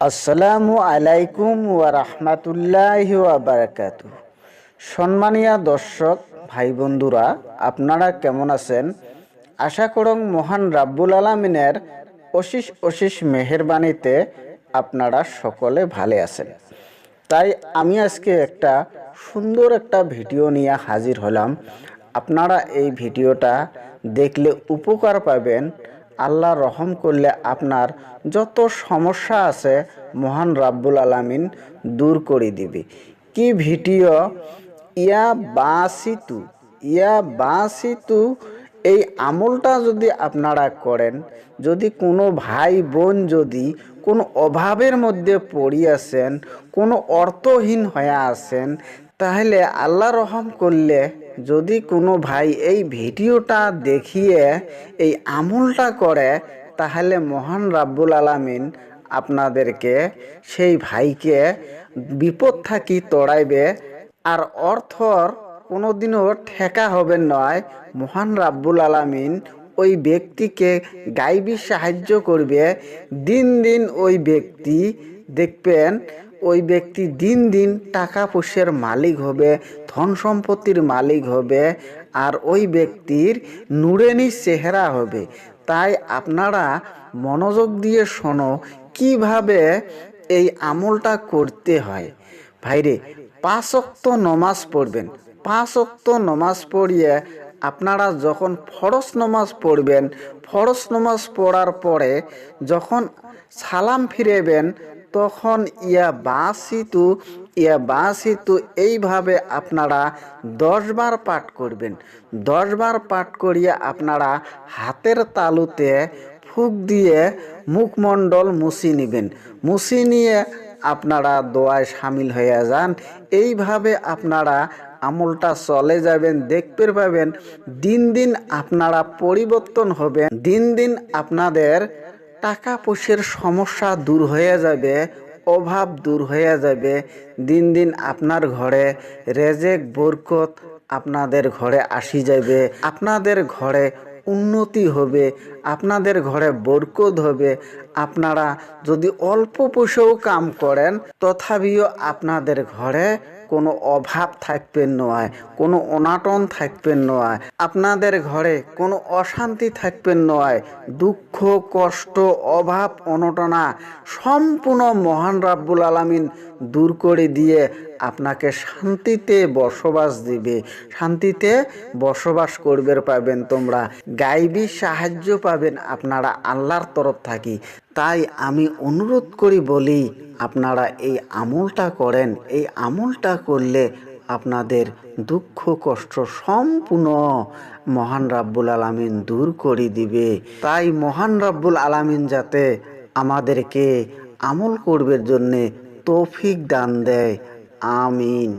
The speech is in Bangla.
আসসালামু আলাইকুম ওয়া রাহমাতুল্লাহি ওয়া সম্মানীয় দর্শক, ভাই বন্ধুরা, আপনারা কেমন আছেন? আশা করং মহান রাব্বুল আলামিনের অশিস অশিস মেহেরবানিতে আপনারা সকলে ভালো আছেন। তাই আমি আজকে একটা সুন্দর একটা ভিডিও নিয়ে হাজির হলাম। আপনারা এই ভিডিওটা দেখলে উপকার পাবেন। আল্লাহ রহম করলে আপনার যত সমস্যা আছে মহান রাব্বুল আলামিন দূর করে দিবে। কি ভিডিও? ইয়া বাসিতু ইয়া বাসিতু, এই আমলটা যদি আপনারা করেন, যদি কোনো ভাই বোন যদি কোনো অভাবের মধ্যে পড়িয়াছেন কোনো অর্থহীন হয়ে আছেন, তাহলে আল্লাহ রহম করলে যদি কোনো ভাই এই ভিডিওটা দেখিয়ে এই আমলটা করে, তাহলে মহান রাব্বুল আলামিন আপনাদেরকে সেই ভাইকে বিপদ থাকি তড়াইবে। আর অর্থর কোনোদিনও ঠেকা হবে নয়, মহান রাব্বুল আলামিন ওই ব্যক্তিকে গাইবি সাহায্য করবে। দিন দিন ওই ব্যক্তি দেখবেন ওই ব্যক্তি দিন দিন টাকা পয়সার মালিক হবে, ধন সম্পত্তির মালিক হবে আর ওই ব্যক্তির নুরেনি চেহারা হবে। তাই আপনারা মনোযোগ দিয়ে শোনো কীভাবে এই আমলটা করতে হয়। ভাইরে, পাঁচ অক্ত নমাজ পড়বেন। পাঁচ অক্ত নমাজ পড়িয়ে আপনারা যখন ফরস নমাজ পড়বেন ফরস নমাজ পড়ার পরে যখন সালাম ফিরেবেন তখন ইয়া বাসিতু ইয়া বাসিতু এইভাবে আপনারা দশবার পাঠ করবেন। দশবার পাঠ করিয়ে আপনারা হাতের তালুতে ফুক দিয়ে মুখমণ্ডল মুছি নেবেন। মুছি নিয়ে আপনারা দোয়ায় সামিল হয়ে যান। এইভাবে আপনারা আমলটা চলে যাবেন, দেখতে পাবেন। দিন দিন আপনারা পরিবর্তন হবেন। দিন দিন আপনাদের টাকা পয়সার সমস্যা দূর হয়ে যাবে, অভাব দূর হয়ে যাবে। দিন দিন আপনার ঘরে রেজেক, বরকত আপনাদের ঘরে আসি যাবে। আপনাদের ঘরে উন্নতি হবে, আপনাদের ঘরে বরকত হবে। আপনারা যদি অল্প পয়সাও কাম করেন, তথাপিও আপনাদের ঘরে কোনো অভাব থাকবেন নয়, কোনো অনাটন থাকবেন নয়, আপনাদের ঘরে কোনো অশান্তি থাকবেন নয়, দুঃখ, কষ্ট, অভাব, অনটনা, সম্পূর্ণ মহান রাব্বুল আলামিন দূর করে দিয়ে আপনাকে শান্তিতে বসবাস দিবে। শান্তিতে বসবাস করবে পাবেন তোমরা। গাইবি সাহায্য পাবেন আপনারা আল্লাহর তরফ থাকি। তাই আমি অনুরোধ করি, বলি আপনারা এই আমলটা করেন। এই আমলটা করলে আপনাদের দুঃখ, কষ্ট সম্পূর্ণ মহান রাব্বুল আলামিন দূর করে দিবে। তাই মহান রাব্বুল আলামিন যাতে আমাদেরকে আমল করবার জন্যে তৌফিক দান দেয়। আমিন।